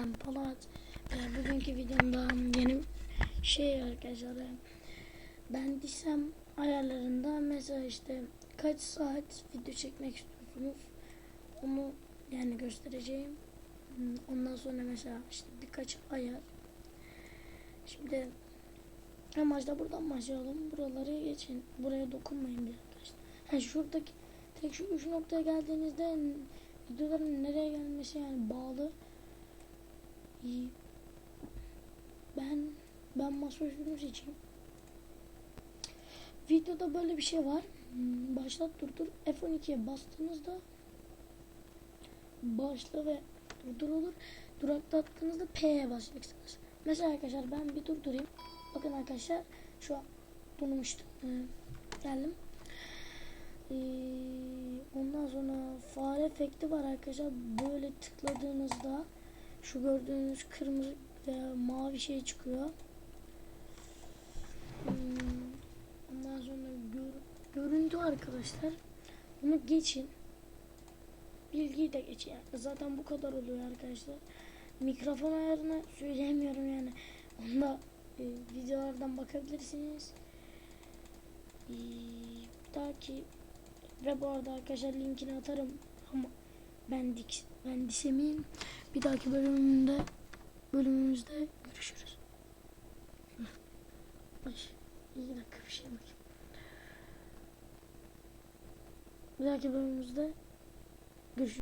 ben Polat. Ee, bugünkü videomda yeni şey arkadaşlar. e, Ben desem ayarlarında mesela işte kaç saat video çekmek istiyorsunuz onu yani göstereceğim. Hmm, Ondan sonra mesela işte birkaç ayar. Şimdi en buradan başlayalım. Buraları geçin. Buraya dokunmayın bir arkadaşlar. Ha şuradaki tek şu üç noktaya geldiğinizde videoların nereye gelmesi yani bağlı. İyi. Ben ben masa üstünü seçeyim. Videoda böyle bir şey var. Hmm, Başlat durdur. F12'ye bastığınızda başla ve durdur olur. Duraklattığınızda P'ye basacaksınız. Mesela arkadaşlar ben bir durdurayım. Bakın arkadaşlar şu an durmuştum. Ee, geldim. Ee, ondan sonra fare efekti var arkadaşlar. Böyle tıkladığınızda şu gördüğünüz kırmızı veya mavi şey çıkıyor. Hmm, ondan sonra gör- görüntü arkadaşlar. Bunu geçin. Bilgiyi de geçin. Zaten bu kadar oluyor arkadaşlar. Mikrofon ayarını söyleyemiyorum yani. Onda e, videolardan bakabilirsiniz. Ee, bir dahaki ve bu arada arkadaşlar linkini atarım ama ben dik ben disemeyim. Bir dahaki bölümünde bölümümüzde görüşürüz. Ay, iyi dakika bir şey bakayım. Bir dahaki bölümümüzde görüşürüz.